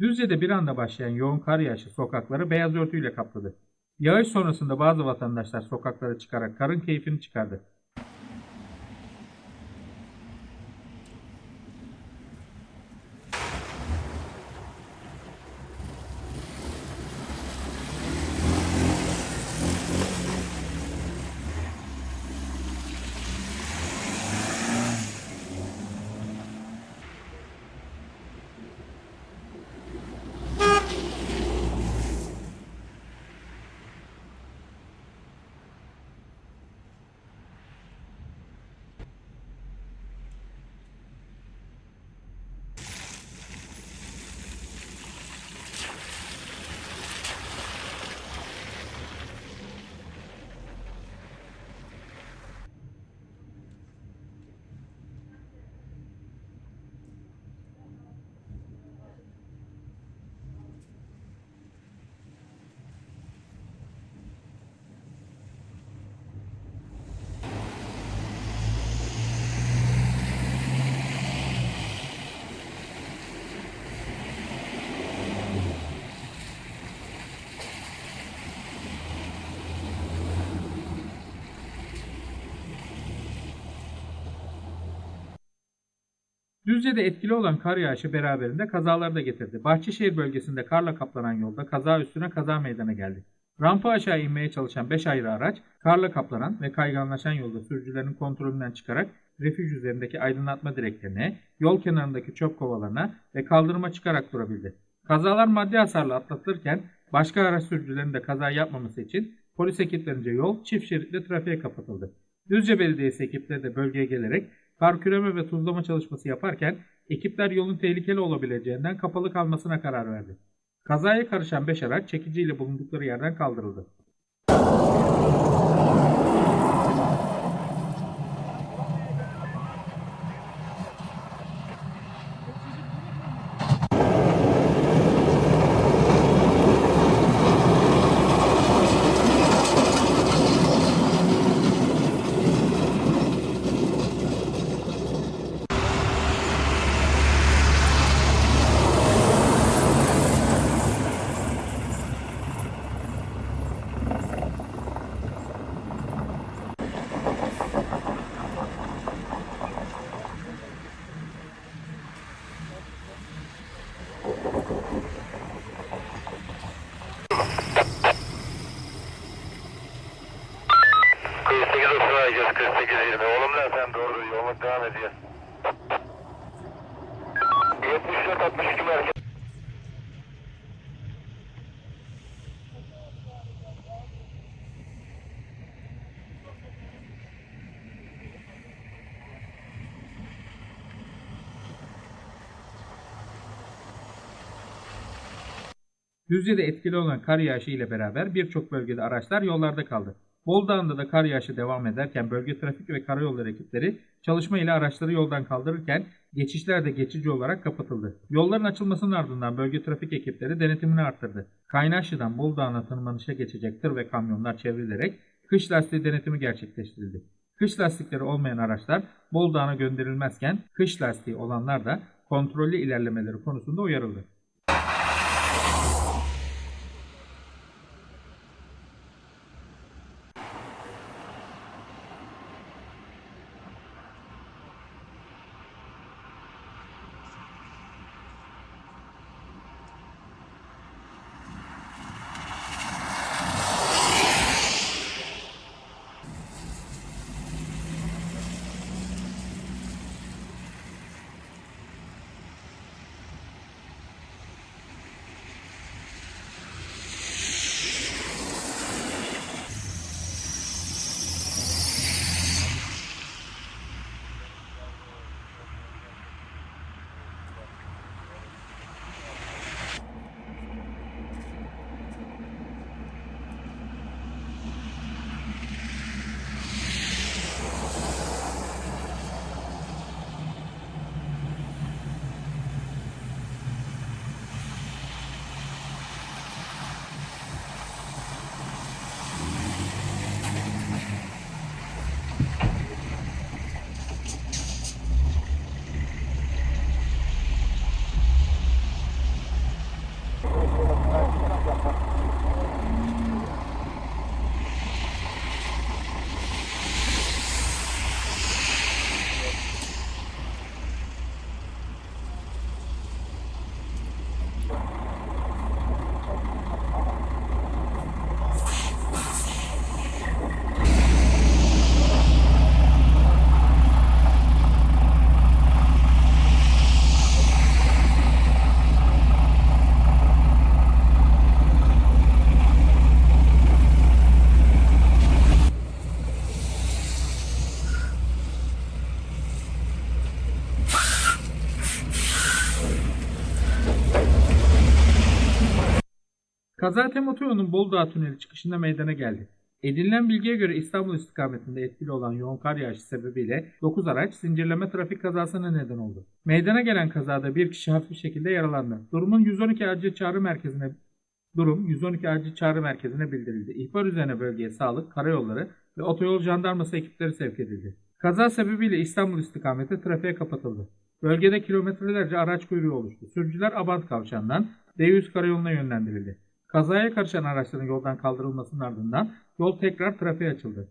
Düzce'de bir anda başlayan yoğun kar yağışı sokakları beyaz örtüyle kapladı. Yağış sonrasında bazı vatandaşlar sokaklara çıkarak karın keyfini çıkardı. Düzce'de etkili olan kar yağışı beraberinde kazaları da getirdi. Bahçeşehir bölgesinde karla kaplanan yolda kaza üstüne kaza meydana geldi. Rampa aşağı inmeye çalışan 5 ayrı araç, karla kaplanan ve kayganlaşan yolda sürücülerin kontrolünden çıkarak refüj üzerindeki aydınlatma direklerine, yol kenarındaki çöp kovalarına ve kaldırıma çıkarak durabildi. Kazalar maddi hasarla atlatılırken başka araç sürücülerinin de kaza yapmaması için polis ekiplerince yol çift şeritli trafiğe kapatıldı. Düzce Belediyesi ekipleri de bölgeye gelerek kar küreme ve tuzlama çalışması yaparken ekipler yolun tehlikeli olabileceğinden kapalı kalmasına karar verdi. Kazaya karışan 5 araç çekiciyle bulundukları yerden kaldırıldı. Düzce'de etkili olan kar yağışı ile beraber birçok bölgede araçlar yollarda kaldı. Bol Dağı'nda da kar yağışı devam ederken bölge trafik ve karayolları ekipleri çalışma ile araçları yoldan kaldırırken geçişler de geçici olarak kapatıldı. Yolların açılmasının ardından bölge trafik ekipleri denetimini arttırdı. Kaynaşlı'dan Bol Dağı'na tırmanışa geçecek tır ve kamyonlar çevrilerek kış lastiği denetimi gerçekleştirildi. Kış lastikleri olmayan araçlar Bol Dağı'na gönderilmezken kış lastiği olanlar da kontrollü ilerlemeleri konusunda uyarıldı. Kaza tem otoyolunun Bolu Tüneli çıkışında meydana geldi. Edinilen bilgiye göre İstanbul istikametinde etkili olan yoğun kar yağışı sebebiyle 9 araç zincirleme trafik kazasına neden oldu. Meydana gelen kazada bir kişi hafif şekilde yaralandı. Durumun 112 acil çağrı merkezine Durum 112 acil çağrı merkezine bildirildi. İhbar üzerine bölgeye sağlık, karayolları ve otoyol jandarması ekipleri sevk edildi. Kaza sebebiyle İstanbul istikameti trafiğe kapatıldı. Bölgede kilometrelerce araç kuyruğu oluştu. Sürücüler Abant kavşağından D100 karayoluna yönlendirildi. Kazaya karışan araçların yoldan kaldırılmasının ardından yol tekrar trafiğe açıldı.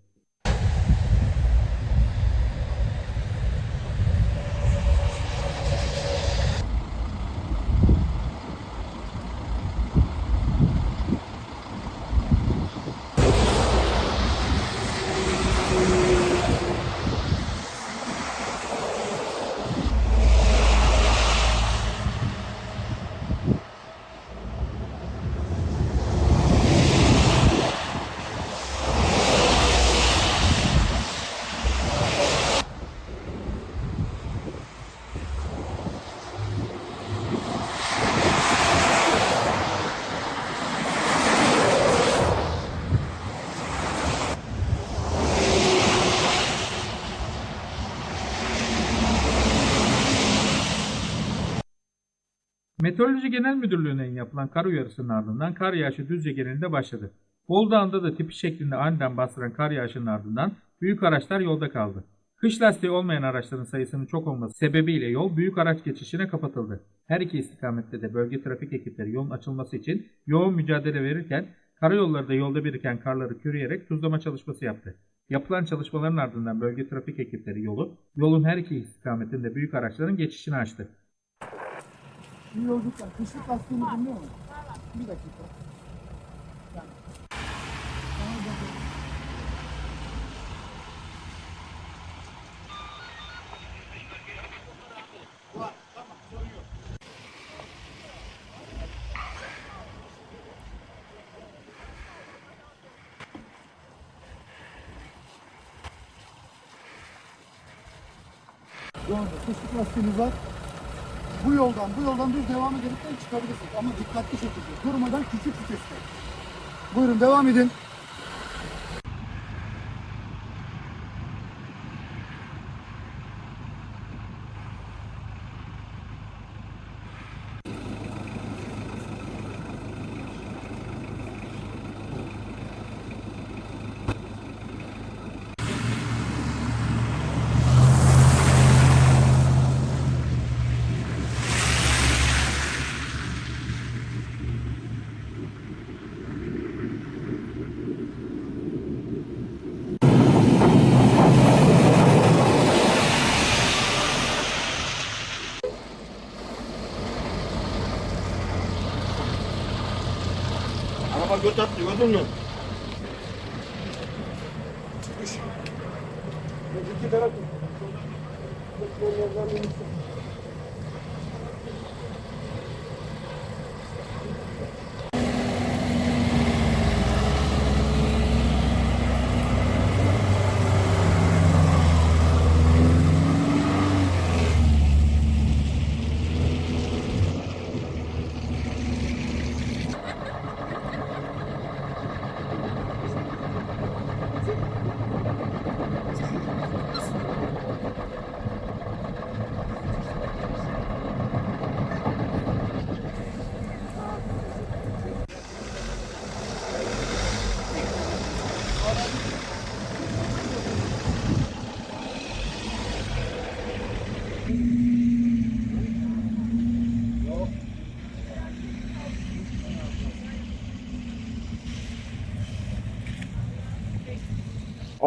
Meteoroloji Genel Müdürlüğü'ne yapılan kar uyarısının ardından kar yağışı Düzce genelinde başladı. Bol Dağı'nda da tipi şeklinde aniden bastıran kar yağışının ardından büyük araçlar yolda kaldı. Kış lastiği olmayan araçların sayısının çok olması sebebiyle yol büyük araç geçişine kapatıldı. Her iki istikamette de bölge trafik ekipleri yolun açılması için yoğun mücadele verirken karayolları da yolda biriken karları kürüyerek tuzlama çalışması yaptı. Yapılan çalışmaların ardından bölge trafik ekipleri yolu, yolun her iki istikametinde büyük araçların geçişini açtı. Bir yolculuklar. Kışlık lastiğini dinliyor musun? Bir dakika. Yani. Sana bakıyorum. Var, tamam, sorun yok. Yolda kışlık lastiğimiz var. Yoldan, bu yoldan düz devam ederekten çıkabilirsiniz. Ama dikkatli şekilde, durmadan küçük vitesle. Buyurun devam edin. 그럼요.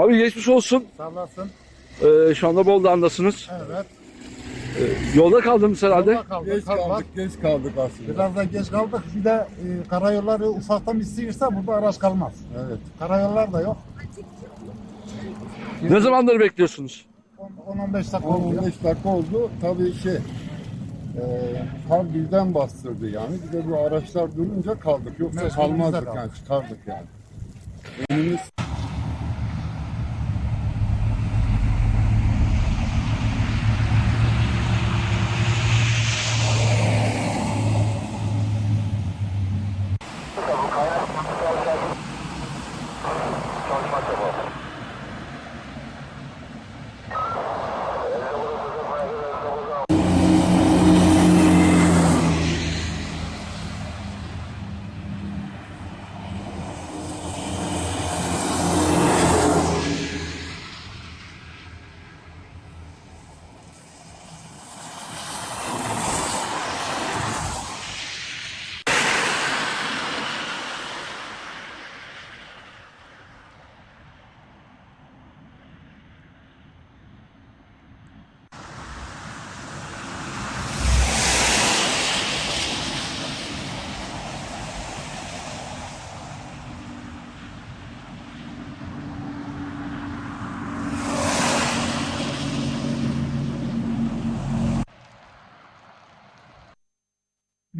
Abi geçmiş olsun. Sağ olasın. Ee, şu anda Boldağ'ındasınız. Evet. Yolda kaldınız herhalde. Yolda kaldık. Geç kaldık, geç kaldık aslında. Biraz da geç kaldık. Bir de e, karayolları ufaktan bitsinirse burada araç kalmaz. Evet. Karayollar da yok. Ne zamandır bekliyorsunuz? 10-15 dakika oldu. 10-15 dakika oldu. Tabii şey, e, kar birden bastırdı yani. Bir de bu araçlar durunca kaldık. Yoksa Mecburimizde kalmazdık kaldık. yani, çıkardık yani. Önümüz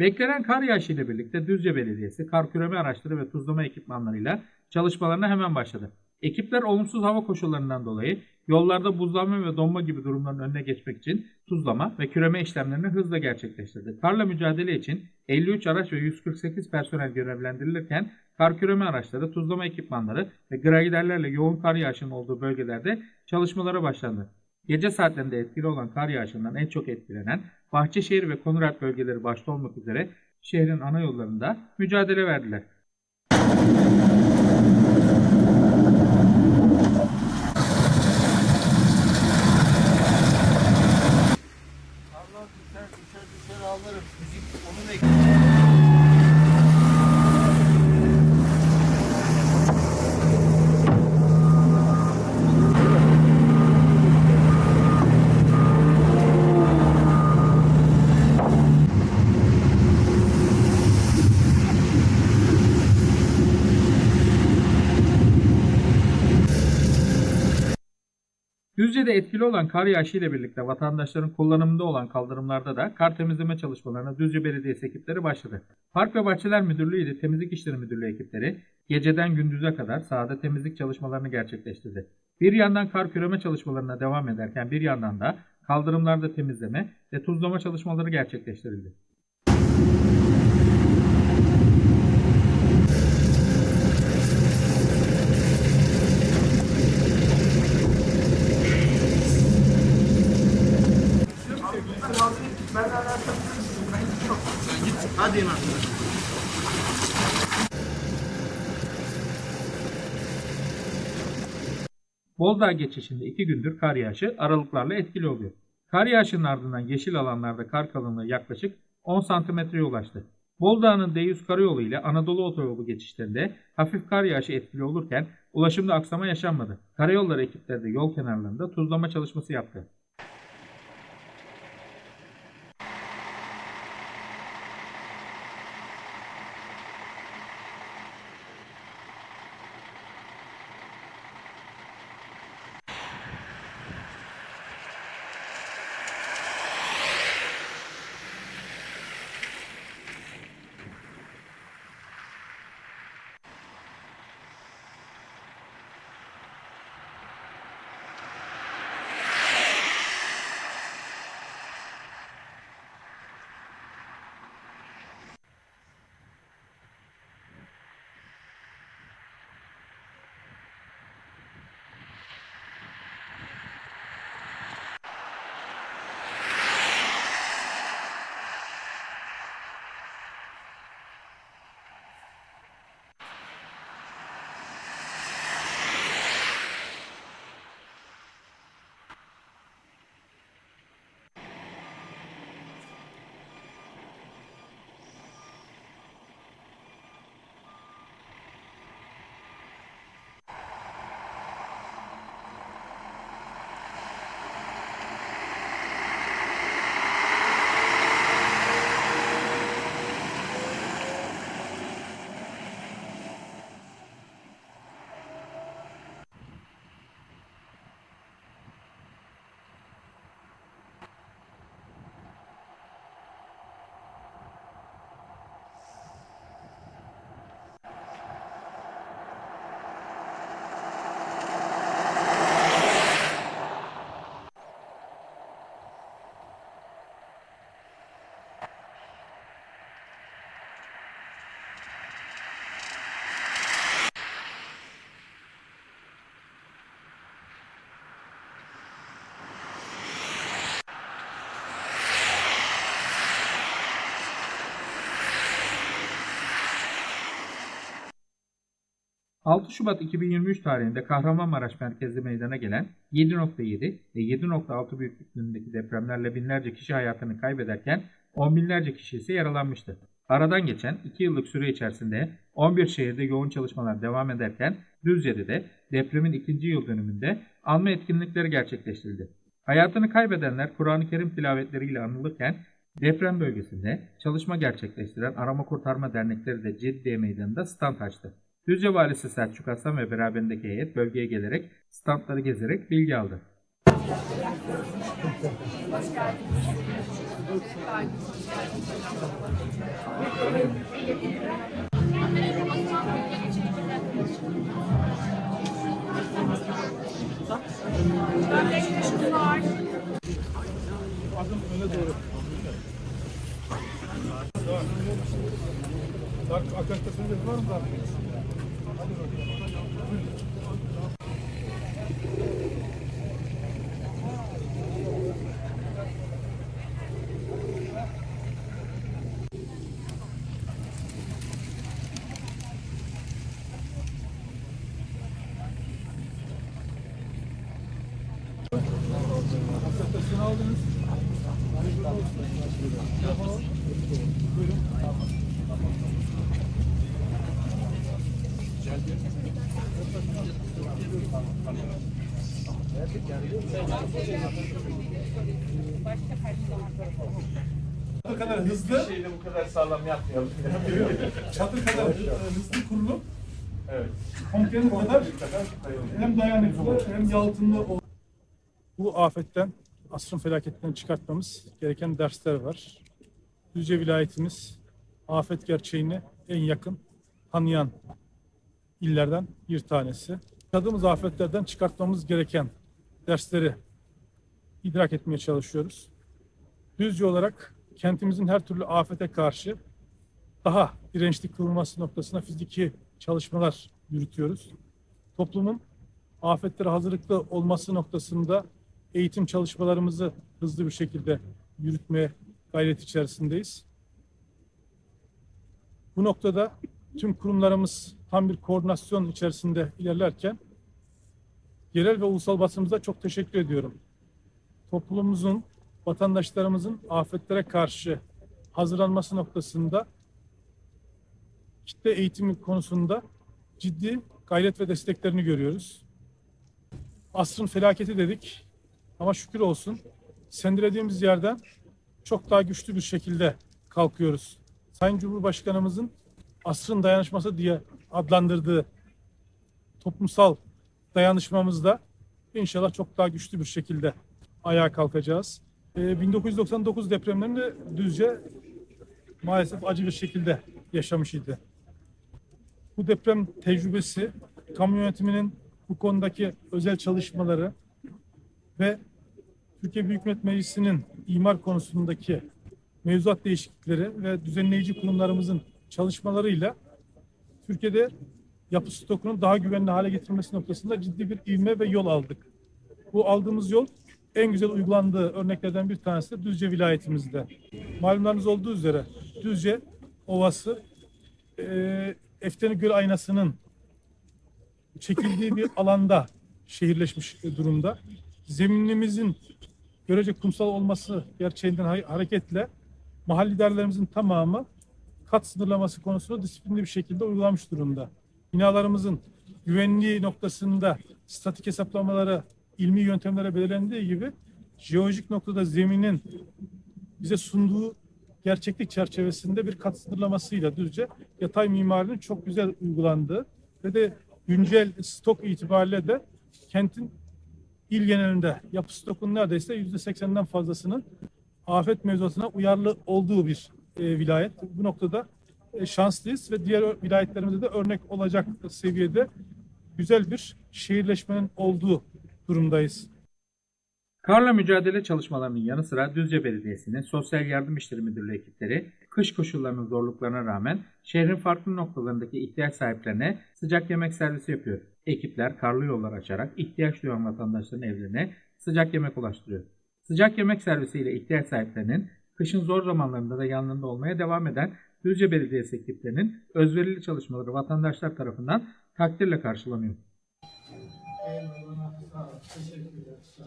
Beklenen kar yağışı ile birlikte Düzce Belediyesi kar küreme araçları ve tuzlama ekipmanlarıyla çalışmalarına hemen başladı. Ekipler olumsuz hava koşullarından dolayı yollarda buzlanma ve donma gibi durumların önüne geçmek için tuzlama ve küreme işlemlerini hızla gerçekleştirdi. Karla mücadele için 53 araç ve 148 personel görevlendirilirken kar küreme araçları, tuzlama ekipmanları ve graderlerle yoğun kar yağışının olduğu bölgelerde çalışmalara başlandı. Gece saatlerinde etkili olan kar yağışından en çok etkilenen Bahçeşehir ve Konrad bölgeleri başta olmak üzere şehrin ana yollarında mücadele verdiler. Düzce'de etkili olan kar yağışı ile birlikte vatandaşların kullanımında olan kaldırımlarda da kar temizleme çalışmalarına Düzce Belediyesi ekipleri başladı. Park ve Bahçeler Müdürlüğü ile Temizlik İşleri Müdürlüğü ekipleri geceden gündüze kadar sahada temizlik çalışmalarını gerçekleştirdi. Bir yandan kar küreme çalışmalarına devam ederken bir yandan da kaldırımlarda temizleme ve tuzlama çalışmaları gerçekleştirildi. Hadi inan. Bozdağ geçişinde 2 gündür kar yağışı aralıklarla etkili oluyor. Kar yağışının ardından yeşil alanlarda kar kalınlığı yaklaşık 10 santimetreye ulaştı. Bozdağ'ın D100 karayolu ile Anadolu otoyolu geçişlerinde hafif kar yağışı etkili olurken ulaşımda aksama yaşanmadı. Karayolları ekipleri de yol kenarlarında tuzlama çalışması yaptı. ...6 Şubat 2023 tarihinde Kahramanmaraş merkezli meydana gelen 7.7 ve 7.6 büyüklüğündeki depremlerle binlerce kişi hayatını kaybederken on binlerce kişi ise yaralanmıştı. Aradan geçen 2 yıllık süre içerisinde 11 şehirde yoğun çalışmalar devam ederken Düzce'de de depremin ikinci yıl dönümünde anma etkinlikleri gerçekleştirildi. Hayatını kaybedenler Kur'an-ı Kerim tilavetleriyle anılırken deprem bölgesinde çalışma gerçekleştiren arama kurtarma dernekleri de Ciddiye Meydanı'nda stand açtı. Düzce Valisi Selçuk Aslan ve beraberindeki heyet bölgeye gelerek standları gezerek bilgi aldı. Çatır kadar hızlı. Şeyde bu kadar sağlam yapmayalım. Çatır kadar hızlı kurulup evet. konteyner kadar hem dayanıklı hem yalıtımlı ol- Bu afetten, asrın felaketinden çıkartmamız gereken dersler var. Düzce vilayetimiz afet gerçeğini en yakın tanıyan illerden bir tanesi. Yaşadığımız afetlerden çıkartmamız gereken dersleri idrak etmeye çalışıyoruz. Düzce olarak kentimizin her türlü afete karşı daha dirençli kılınması noktasına fiziki çalışmalar yürütüyoruz. Toplumun afetlere hazırlıklı olması noktasında eğitim çalışmalarımızı hızlı bir şekilde yürütmeye gayret içerisindeyiz. Bu noktada tüm kurumlarımız tam bir koordinasyon içerisinde ilerlerken yerel ve ulusal basınımıza çok teşekkür ediyorum. Toplumumuzun, vatandaşlarımızın afetlere karşı hazırlanması noktasında kitle eğitimi konusunda ciddi gayret ve desteklerini görüyoruz. Asrın felaketi dedik ama şükür olsun sendirediğimiz yerden çok daha güçlü bir şekilde kalkıyoruz. Sayın Cumhurbaşkanımızın asrın dayanışması diye adlandırdığı toplumsal dayanışmamızda inşallah çok daha güçlü bir şekilde ayağa kalkacağız. Ee, 1999 depremlerinde Düzce maalesef acı bir şekilde yaşamış idi. Bu deprem tecrübesi, kamu yönetiminin bu konudaki özel çalışmaları ve Türkiye Büyük Millet Meclisi'nin imar konusundaki mevzuat değişiklikleri ve düzenleyici kurumlarımızın çalışmalarıyla Türkiye'de yapı stokunun daha güvenli hale getirilmesi noktasında ciddi bir ivme ve yol aldık. Bu aldığımız yol en güzel uygulandığı örneklerden bir tanesi de Düzce vilayetimizde. Malumlarınız olduğu üzere Düzce Ovası e, Efteni Göl aynasının çekildiği bir alanda şehirleşmiş durumda. Zeminimizin görece kumsal olması gerçeğinden ha- hareketle mahalli idarelerimizin tamamı kat sınırlaması konusunu disiplinli bir şekilde uygulamış durumda. Binalarımızın güvenliği noktasında statik hesaplamaları ilmi yöntemlere belirlendiği gibi jeolojik noktada zeminin bize sunduğu gerçeklik çerçevesinde bir kat sınırlamasıyla düzce yatay mimarinin çok güzel uygulandığı ve de güncel stok itibariyle de kentin il genelinde yapı stokunun neredeyse yüzde sekseninden fazlasının afet mevzuatına uyarlı olduğu bir e, vilayet. Bu noktada e, şanslıyız ve diğer vilayetlerimizde de örnek olacak seviyede güzel bir şehirleşmenin olduğu durumdayız. Karla mücadele çalışmalarının yanı sıra Düzce Belediyesi'nin Sosyal Yardım İşleri Müdürlüğü ekipleri kış koşullarının zorluklarına rağmen şehrin farklı noktalarındaki ihtiyaç sahiplerine sıcak yemek servisi yapıyor. Ekipler karlı yollar açarak ihtiyaç duyan vatandaşların evlerine sıcak yemek ulaştırıyor. Sıcak yemek servisiyle ihtiyaç sahiplerinin kışın zor zamanlarında da yanlarında olmaya devam eden Düzce Belediyesi ekiplerinin özverili çalışmaları vatandaşlar tarafından takdirle karşılanıyor. 啊，这些特别的事。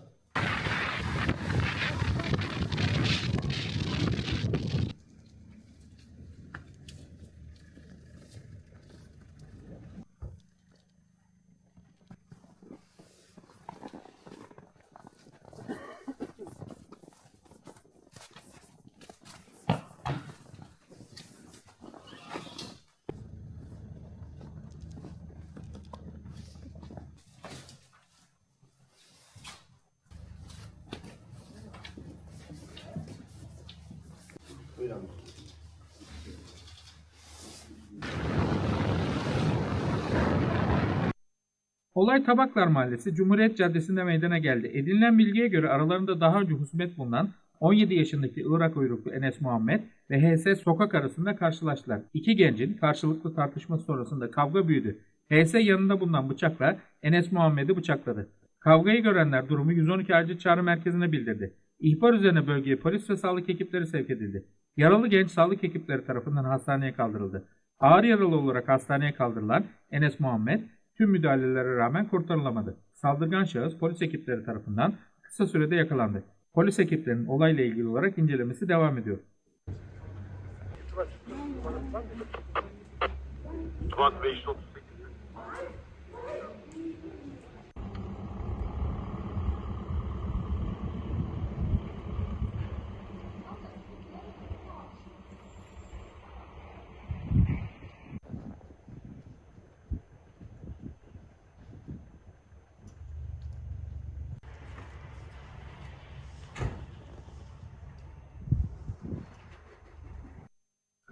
Buyurun. Olay Tabaklar Mahallesi Cumhuriyet Caddesi'nde meydana geldi. Edinilen bilgiye göre aralarında daha önce husmet bulunan 17 yaşındaki Irak uyruklu Enes Muhammed ve HS sokak arasında karşılaştılar. İki gencin karşılıklı tartışma sonrasında kavga büyüdü. HS yanında bulunan bıçakla Enes Muhammed'i bıçakladı. Kavgayı görenler durumu 112 acil çağrı merkezine bildirdi. İhbar üzerine bölgeye polis ve sağlık ekipleri sevk edildi. Yaralı genç sağlık ekipleri tarafından hastaneye kaldırıldı. Ağır yaralı olarak hastaneye kaldırılan Enes Muhammed tüm müdahalelere rağmen kurtarılamadı. Saldırgan şahıs polis ekipleri tarafından kısa sürede yakalandı. Polis ekiplerinin olayla ilgili olarak incelemesi devam ediyor. Tumak 538.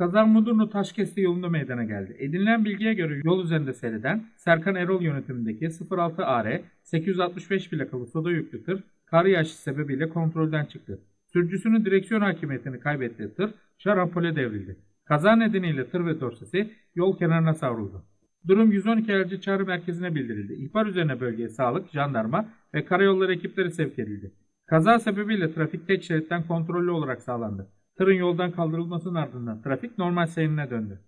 Kaza Mudurnu Taşkesti yolunda meydana geldi. Edinilen bilgiye göre yol üzerinde seyreden Serkan Erol yönetimindeki 06 AR 865 plakalı soda yüklü tır kar yağışı sebebiyle kontrolden çıktı. Sürücüsünün direksiyon hakimiyetini kaybettiği tır şarampole devrildi. Kaza nedeniyle tır ve dorsesi yol kenarına savruldu. Durum 112 acil çağrı merkezine bildirildi. İhbar üzerine bölgeye sağlık, jandarma ve karayolları ekipleri sevk edildi. Kaza sebebiyle trafik tek şeritten kontrollü olarak sağlandı. Tırın yoldan kaldırılmasının ardından trafik normal seyrine döndü.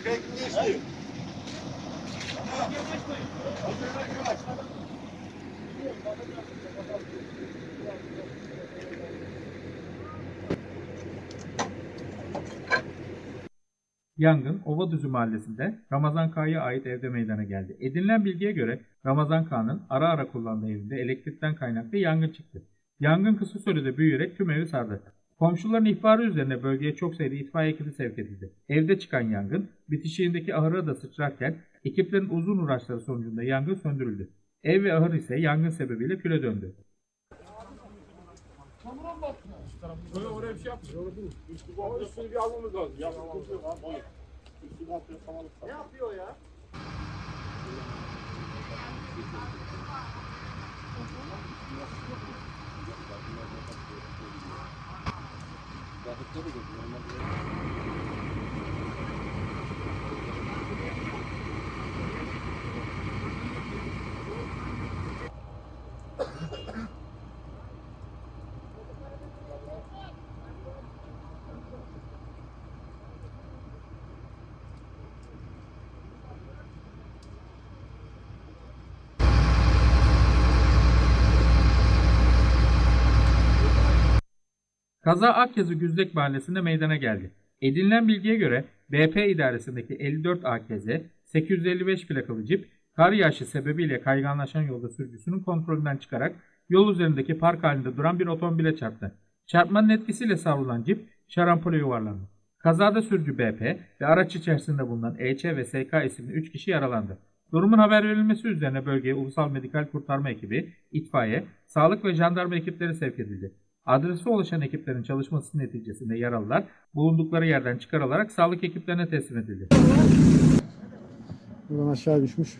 Arkaya geçti? Yangın Ovadüzü mahallesinde Ramazan Kağı'ya ait evde meydana geldi. Edinilen bilgiye göre Ramazan Kağı'nın ara ara kullandığı evinde elektrikten kaynaklı yangın çıktı. Yangın kısa sürede büyüyerek tüm evi sardı. Komşuların ihbarı üzerine bölgeye çok sayıda itfaiye ekibi sevk edildi. Evde çıkan yangın bitişiğindeki ahıra da sıçrarken ekiplerin uzun uğraşları sonucunda yangın söndürüldü. Ev ve ahır ise yangın sebebiyle küle döndü. 頑張って Kaza Akyazı Güzdek Mahallesi'nde meydana geldi. Edinilen bilgiye göre BP idaresindeki 54 AKZ 855 plakalı cip kar yağışı sebebiyle kayganlaşan yolda sürücüsünün kontrolünden çıkarak yol üzerindeki park halinde duran bir otomobile çarptı. Çarpmanın etkisiyle savrulan cip şarampole yuvarlandı. Kazada sürücü BP ve araç içerisinde bulunan EÇ ve SK isimli 3 kişi yaralandı. Durumun haber verilmesi üzerine bölgeye Ulusal Medikal Kurtarma Ekibi, itfaiye, sağlık ve jandarma ekipleri sevk edildi. Adrese ulaşan ekiplerin çalışması neticesinde yaralılar bulundukları yerden çıkarılarak sağlık ekiplerine teslim edildi. Buradan aşağı düşmüş.